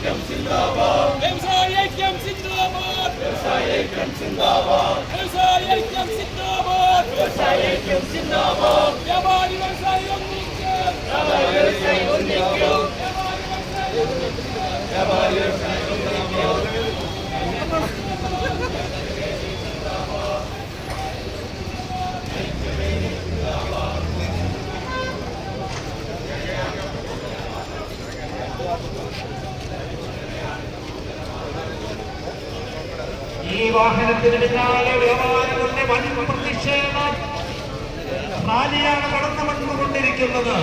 വ്യവസായ ഐക്യം സിന്ദാബാദ് വ്യവസായ ഐക്യം സിന്ദാബാദ് വ്യാപാരി വ്യവസായി ഒന്നിച്ച് വ്യാപാരി വ്യവസായി ഒന്നിച്ച് ഈ വാഹനത്തിന് പിന്നാലെ വ്യാപാരികളുടെ വൻ പ്രതിഷേധ? റാലിയാണ് കടന്നു വന്നുകൊണ്ടിരിക്കുന്നത്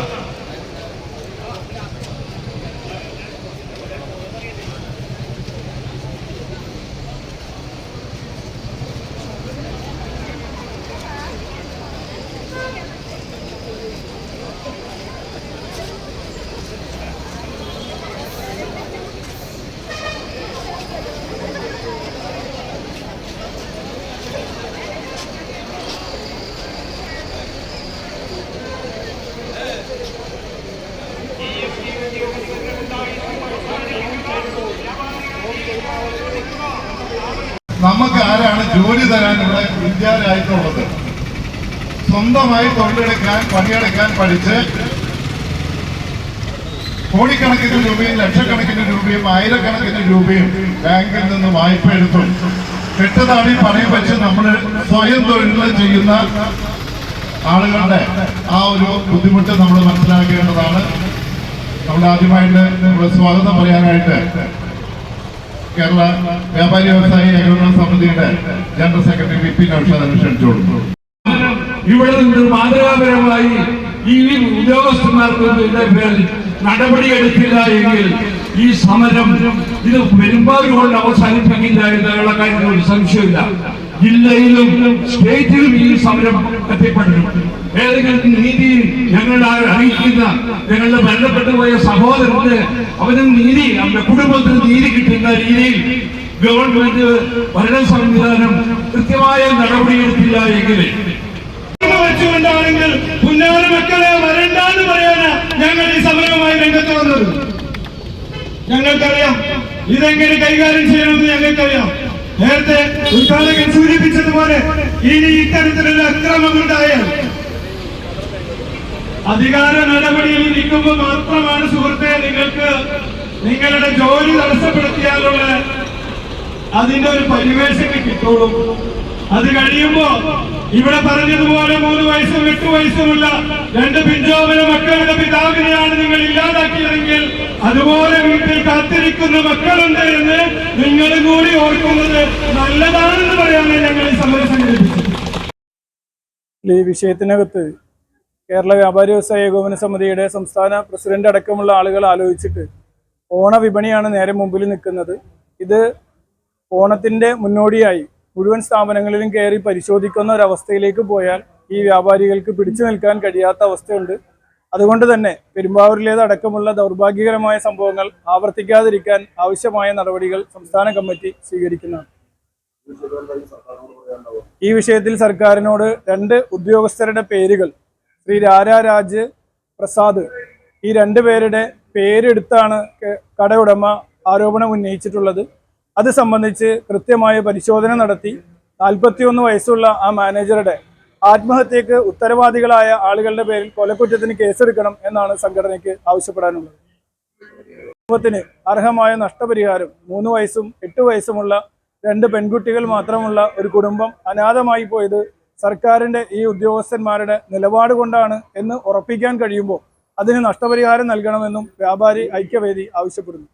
നമുക്ക് ആരാണ് ജോലി തരാൻ ഇവിടെ വിദ്യാരായിട്ടുള്ളത്? സ്വന്തമായി തൊഴിലെടുക്കാൻ പണിയെടുക്കാൻ പഠിച്ച് കോടിക്കണക്കിന് രൂപയും ലക്ഷക്കണക്കിന് രൂപയും ആയിരക്കണക്കിന് രൂപയും ബാങ്കിൽ നിന്ന് വായ്പ എടുത്തു. കെട്ടുതാടി പണയം വെച്ച് നമ്മൾ സ്വയം തൊഴിലുകൾ ചെയ്യുന്ന ആളുകളുടെ ആ ഒരു ബുദ്ധിമുട്ട് നമ്മൾ മനസ്സിലാക്കേണ്ടതാണ്. നമ്മൾ ആദ്യമായിട്ട് നമ്മുടെ സ്വാഗതം പറയാനായിട്ട് കേരള വ്യാപാരി വ്യവസായി ഏകോപന സമിതിയുടെ general secretary V P Naushad ക്ഷണിച്ചോളൂ ഇവിടെ നിന്ന് മാതൃകാപരമായി ഈ ഉദ്യോഗസ്ഥന്മാർക്ക് നടപടിയെടുത്തില്ല എങ്കിൽ ഈ സമരം ഇത് പെരുമ്പാവൂർ കൊണ്ട് അവസാനിപ്പിക്കില്ല എന്നുള്ള കാര്യത്തിൽ ഒരു സംശയമില്ല ജില്ലയിലും സ്റ്റേറ്റിലും ഈ സമരം എത്തിപ്പെടുന്നു ഏതെങ്കിലും നീതി ഞങ്ങൾ അറിയിക്കുന്ന ഞങ്ങളുടെ മരണപ്പെട്ടു പോയ സഹോദരന് അവനും നീതി അവന്റെ കുടുംബത്തിന് നീതി കിട്ടുന്ന രീതിയിൽ ഗവൺമെന്റ് ഭരണ സംവിധാനം കൃത്യമായ നടപടിയെടുത്തില്ല എങ്കിൽ. വെച്ചുകൊണ്ടാണെങ്കിൽ പുന്നാര മക്കളെ വരണ്ടെന്ന് ഞങ്ങൾ ഈ സമരവുമായി രംഗത്ത് വന്നത്. ഞങ്ങൾക്കറിയാം. ഇതെങ്ങനെ കൈകാര്യം ചെയ്യണമെന്ന് ഞങ്ങൾക്കറിയാം. നേരത്തെ ഉദ്ഘാടകൻ സൂചിപ്പിച്ചതുപോലെ ഇനി ഇത്തരത്തിലുള്ള അക്രമമുണ്ടായാൽ അധികാര നടപടിയിൽ നിൽക്കുമ്പോൾ മാത്രമാണ് സുഹൃത്തെ നിങ്ങൾക്ക് നിങ്ങളുടെ ജോലി തടസ്സപ്പെടുത്തിയാലുള്ള അതിന്റെ ഒരു പരിവേഷം കിട്ടുള്ളൂ അത് കഴിയുമ്പോ ഇവിടെ പറഞ്ഞതുപോലെ മൂന്ന് വയസ്സും എട്ട് വയസ്സുമുള്ള രണ്ട് അതുപോലെ വീട്ടിൽ കാത്തിരിക്കുന്ന മക്കളുണ്ട് എന്ന് നിങ്ങൾ കൂടി ഓർക്കുന്നത് നല്ലതാണെന്ന് പറയാനാണ് ഞങ്ങൾ ഈ സമരം സംഘടിപ്പിച്ചത് ഈ വിഷയത്തിനകത്ത് കേരള വ്യാപാരി വ്യവസായ ഏകോപന സമിതിയുടെ സംസ്ഥാന പ്രസിഡന്റ് അടക്കമുള്ള ആളുകൾ ആലോചിച്ചിട്ട് ഓണ വിപണിയാണ് നേരെ മുമ്പിൽ നിൽക്കുന്നത്. ഇത് ഓണത്തിന്റെ മുന്നോടിയായി മുഴുവൻ സ്ഥാപനങ്ങളിലും കയറി പരിശോധിക്കുന്ന ഒരവസ്ഥയിലേക്ക് പോയാൽ ഈ വ്യാപാരികൾക്ക് പിടിച്ചു നിൽക്കാൻ കഴിയാത്ത അവസ്ഥയുണ്ട്. അതുകൊണ്ട് തന്നെ പെരുമ്പാവൂരിലേത് അടക്കമുള്ള ദൗർഭാഗ്യകരമായ സംഭവങ്ങൾ ആവർത്തിക്കാതിരിക്കാൻ ആവശ്യമായ നടപടികൾ സംസ്ഥാന കമ്മിറ്റി സ്വീകരിക്കുന്നതാണ്. ഈ വിഷയത്തിൽ സർക്കാരിനോട് രണ്ട് ഉദ്യോഗസ്ഥരുടെ പേരുകൾ ശ്രീ രാജ് പ്രസാദ് ഈ രണ്ട് പേരുടെ പേരെടുത്താണ് കടയുടമ ആരോപണം ഉന്നയിച്ചിട്ടുള്ളത്. അത് സംബന്ധിച്ച് കൃത്യമായ പരിശോധന നടത്തി നാൽപ്പത്തിയൊന്ന് വയസ്സുള്ള ആ മാനേജറുടെ ആത്മഹത്യക്ക് ഉത്തരവാദികളായ ആളുകളുടെ പേരിൽ കൊലക്കുറ്റത്തിന് കേസെടുക്കണം എന്നാണ് സംഘടനയ്ക്ക് ആവശ്യപ്പെടാനുള്ളത്. കുടുംബത്തിന് അർഹമായ നഷ്ടപരിഹാരം മൂന്ന് വയസ്സും എട്ട് വയസ്സുമുള്ള രണ്ട് പെൺകുട്ടികൾ മാത്രമുള്ള ഒരു കുടുംബം അനാഥമായി പോയത് സർക്കാരിന്റെ ഈ ഉദ്യോഗസ്ഥന്മാരുടെ നിലപാട് കൊണ്ടാണ് എന്ന് ഉറപ്പിക്കാൻ കഴിയുമ്പോൾ അതിന് നഷ്ടപരിഹാരം നൽകണമെന്നും വ്യാപാരി ഐക്യവേദി ആവശ്യപ്പെടുന്നു.